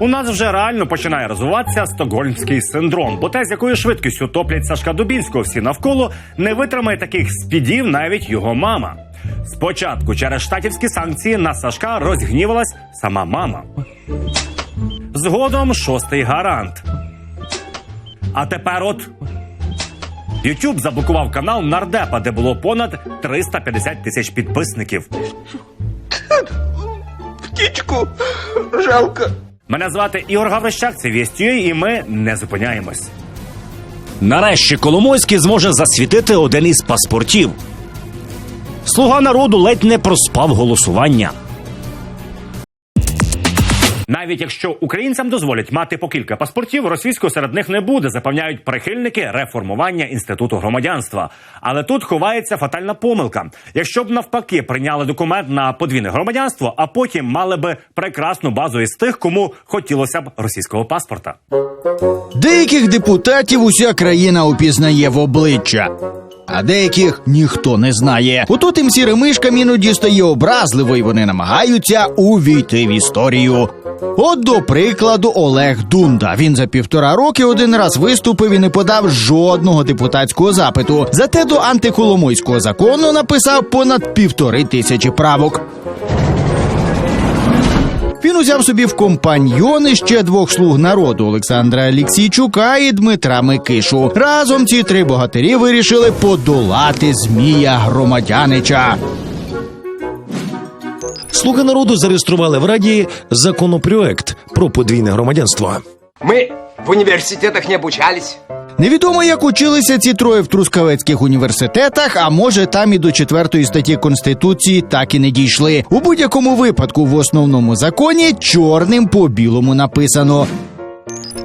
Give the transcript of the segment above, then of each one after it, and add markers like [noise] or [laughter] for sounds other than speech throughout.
У нас вже реально починає розвиватися стокгольмський синдром, бо те, з якою швидкістю топлять Сашка Дубінського всі навколо, не витримає таких спідів навіть його мама. Спочатку через штатівські санкції на Сашка розгнівалась сама мама. Згодом шостий гарант. А тепер от YouTube заблокував канал нардепа, де було понад 350 тисяч підписників. Птичку жалко. Мене звати Ігор Гаврищак, це Вістює, і ми не зупиняємось. Нарешті Коломойський зможе засвітити один із паспортів. Слуга народу ледь не проспав голосування. Навіть якщо українцям дозволять мати по кілька паспортів, російського серед них не буде, запевняють прихильники реформування інституту громадянства. Але тут ховається фатальна помилка. Якщо б навпаки прийняли документ на подвійне громадянство, а потім мали би прекрасну базу із тих, кому хотілося б російського паспорта. Деяких депутатів уся країна упізнає в обличчя. А деяких ніхто не знає. Ото тим сірим мишкам іноді стає образливо, і вони намагаються увійти в історію. От до прикладу, Олег Дунда. Він за півтора роки один раз виступив і не подав жодного депутатського запиту. Зате до антиколомойського закону написав понад півтори тисячі правок. Він узяв собі в компаньйони ще двох слуг народу Олександра Аліксійчука і Дмитра Микишу. Разом ці три богатирі вирішили подолати Змія Громадянича. Слуги народу зареєстрували в Раді законопроект про подвійне громадянство. Мы в университетах не обучались. Невідомо, як училися ці троє в трускавецьких університетах, а може там і до четвертої статті конституції так і не дійшли. У будь-якому випадку в основному законі чорним по білому написано.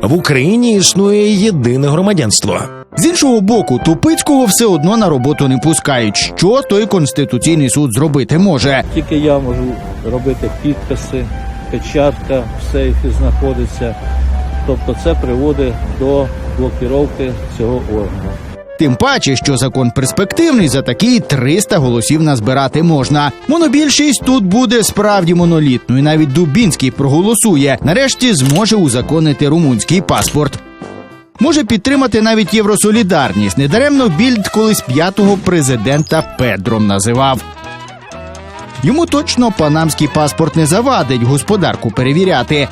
В Україні існує єдине громадянство. З іншого боку, Тупицького все одно на роботу не пускають. Що той конституційний суд зробити може? Тільки я можу робити підписи, печатка в сейфі знаходиться. Тобто це приводить до блокіровки цього органу. Тим паче, що закон перспективний, за такий 300 голосів назбирати можна. Монобільшість тут буде справді монолітною. Навіть Дубінський проголосує. Нарешті зможе узаконити румунський паспорт. Може підтримати навіть євросолідарність. Недаремно більд колись п'ятого президента Педром називав. Йому точно панамський паспорт не завадить господарку перевіряти.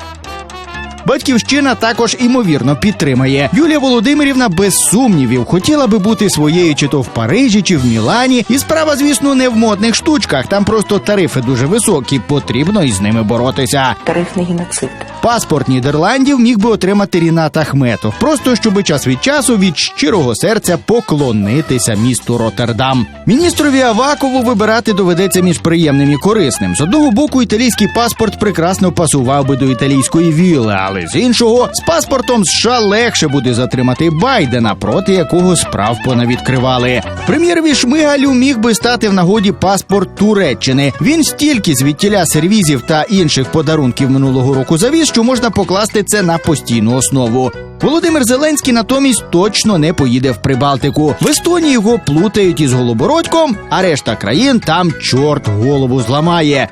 Батьківщина також імовірно підтримає. Юлія Володимирівна без сумнівів хотіла би бути своєю чи то в Парижі, чи в Мілані. І справа, звісно, не в модних штучках. Там просто тарифи дуже високі. Потрібно із ними боротися. тарифний геноцид. Паспорт Нідерландів міг би отримати Рінат Ахметов, просто щоб час від часу від щирого серця поклонитися місту Роттердам. Міністрові Авакову вибирати доведеться між приємним і корисним. З одного боку, італійський паспорт прекрасно пасував би до італійської віли, але з іншого, з паспортом США легше буде затримати Байдена, проти якого справ понавідкривали. Прем'єрові Шмигалю міг би стати в нагоді паспорт Туреччини. Він стільки звідтіля сервізів та інших подарунків минулого року завіз, що можна покласти це на постійну основу. Володимир Зеленський натомість точно не поїде в Прибалтику. В Естонії його плутають із Голобородьком, а решта країн там чорт голову зламає.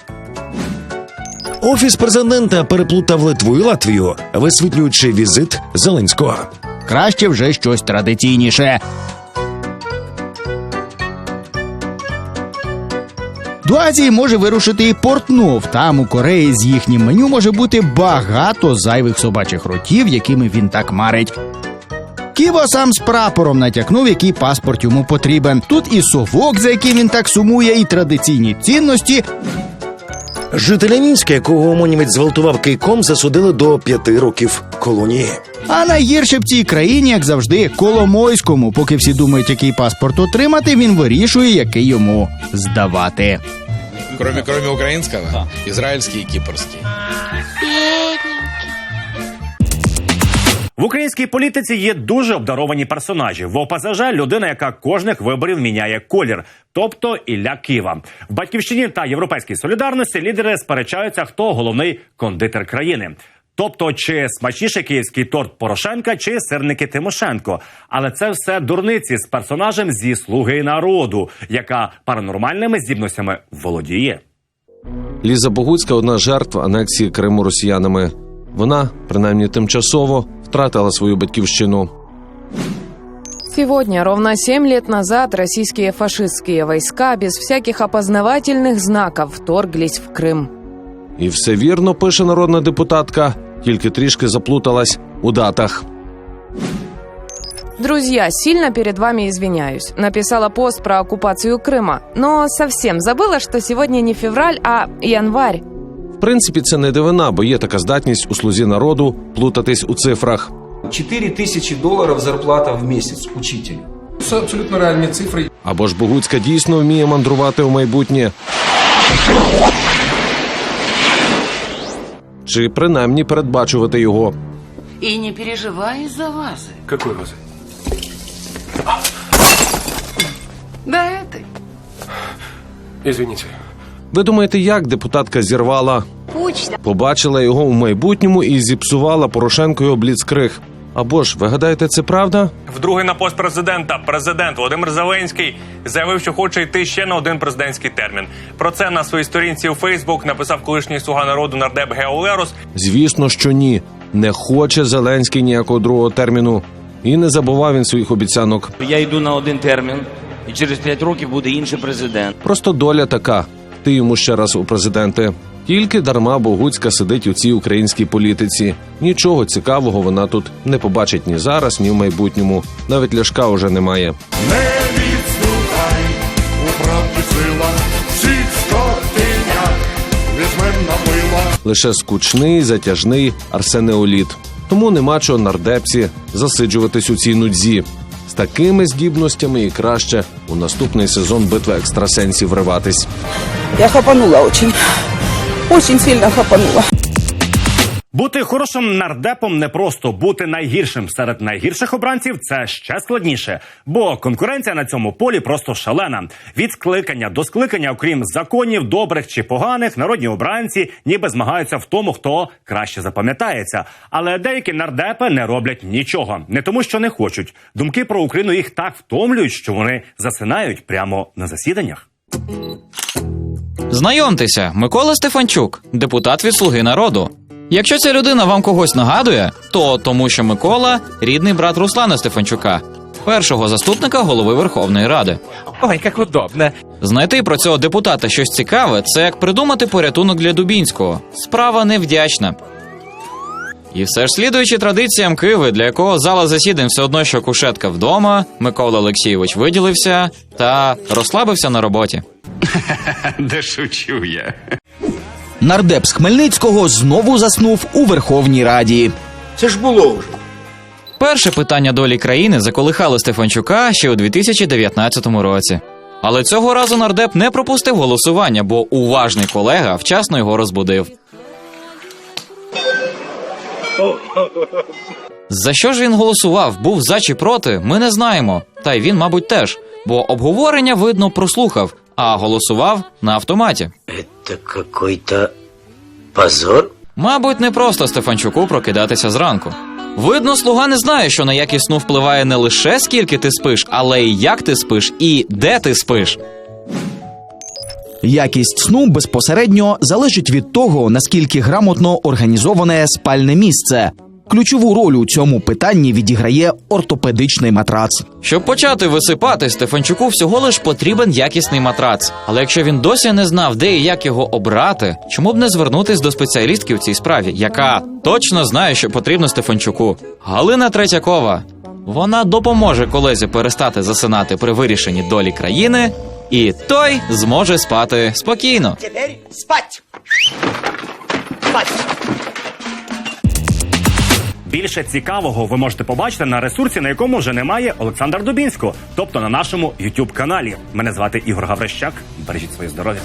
Офіс президента переплутав Литву і Латвію, висвітлюючи візит Зеленського. Краще вже щось традиційніше. До Азії може вирушити і Портнов. Там у Кореї з їхнім меню може бути багато зайвих собачих ротів, якими він так марить. Ківо сам з прапором натякнув, який паспорт йому потрібен. Тут і совок, за яким він так сумує, і традиційні цінності, Жителя Мінська, якого омонівець зґвалтував кийком, засудили до п'яти років колонії. А найгірше в цій країні, як завжди, Коломойському. Поки всі думають, який паспорт отримати, він вирішує, який йому здавати. Кроме, кроме українського, ізраїльський і кипрский. В українській політиці є дуже обдаровані персонажі. В ОПЗЖ людина, яка кожних виборів міняє колір, тобто Ілля Кива. В батьківщині та європейській солідарності лідери сперечаються, хто головний кондитер країни. Тобто, чи смачніше київський торт Порошенка, чи сирники Тимошенко. Але це все дурниці з персонажем зі слуги народу, яка паранормальними здібностями володіє. Ліза Богуцька одна з жертв анексії Криму росіянами. Вона, принаймні тимчасово, втратила свою батьківщину. Сегодня, ровно семь лет назад, российские фашистские войска без всяких опознавательных знаков вторглись в Крым. І все вірно пише народна депутатка, тільки трішки заплуталась у датах. Друзья, сильно перед вами извиняюсь. Написала пост про оккупацию Крыма, но совсем забыла, что сегодня не февраль, а январь. В принципі, це не дивина, бо є така здатність у слузі народу плутатись у цифрах. 4 тысячи долларов зарплата в месяц учителю. Це абсолютно реальні цифри. Або ж Богуцька дійсно вміє мандрувати у майбутнє. Чи принаймні передбачувати його. И не переживай из-за вазы. Какой вазы? Да этой. Извините. Ви думаєте, як депутатка зірвала? Побачила його у майбутньому і зіпсувала Порошенкою бліцкриг. Або ж, ви гадаєте, це правда? Вдруге на пост президента президент Володимир Зеленський заявив, що хоче йти ще на один президентський термін. Про це на своїй сторінці у Фейсбук написав колишній слуга народу нардеп Гео Лерос. Звісно, що ні. Не хоче Зеленський ніякого другого терміну. І не забував він своїх обіцянок. Я йду на один термін, і через п'ять років буде інший президент. Просто доля така. Ти йому ще раз у президенти. Тільки дарма Богуцька сидить у цій українській політиці. Нічого цікавого вона тут не побачить ні зараз, ні в майбутньому. Навіть ляшка уже немає. Не відступай, у правді сила, всіх скотиняк візьмем на пила. Лише скучний, затяжний арсенеоліт. Тому нема чого нардепці засиджуватись у цій нудзі. Такими здібностями і краще у наступний сезон битви екстрасенсів вриватись. Я хапанула очень. Очень сильно хапанула. Бути хорошим нардепом не просто бути найгіршим серед найгірших обранців це ще складніше, бо конкуренція на цьому полі просто шалена. Від скликання до скликання, окрім законів, добрих чи поганих, народні обранці ніби змагаються в тому, хто краще запам'ятається. Але деякі нардепи не роблять нічого, не тому, що не хочуть. Думки про Україну їх так втомлюють, що вони засинають прямо на засіданнях. Знайомтеся, Микола Стефанчук, депутат від Слуги народу. Якщо ця людина вам когось нагадує, то тому, що Микола рідний брат Руслана Стефанчука, першого заступника голови Верховної Ради. Ой, как удобно. Знайти про цього депутата щось цікаве це як придумати порятунок для Дубінського. Справа невдячна. І все ж слідуючи традиціям Киви, для якого зала засідань все одно, що кушетка вдома, Микола Олексійович виділився та розслабився на роботі. [laughs] Де шучу я. Нардеп з Хмельницького знову заснув у Верховній Раді. Це ж було вже. Перше питання долі країни заколихало Стефанчука ще у 2019 році. Але цього разу нардеп не пропустив голосування, бо уважний колега вчасно його розбудив. За що ж він голосував, був за чи проти, ми не знаємо. Та й він, мабуть, теж, бо обговорення видно прослухав, а голосував на автоматі. Это какой-то позор. Мабуть, не просто Стефанчуку прокидатися зранку. Видно, слуга не знає, що на якість сну впливає не лише скільки ти спиш, але й як ти спиш і де ти спиш. Якість сну безпосередньо залежить від того, наскільки грамотно організоване спальне місце. Ключову роль у цьому питанні відіграє ортопедичний матрац. Щоб почати висипати, Стефанчуку всього лиш потрібен якісний матрац. Але якщо він досі не знав, де і як його обрати, чому б не звернутись до спеціалістки в цій справі, яка точно знає, що потрібно Стефанчуку? Галина Третьякова. Вона допоможе колезі перестати засинати при вирішенні долі країни, і той зможе спати спокійно. Спать. Спать. Більше цікавого ви можете побачити на ресурсі, на якому вже немає Олександра Дубінського, тобто на нашому youtube каналі Мене звати Ігор Гаврищак. Бережіть своє здоров'я.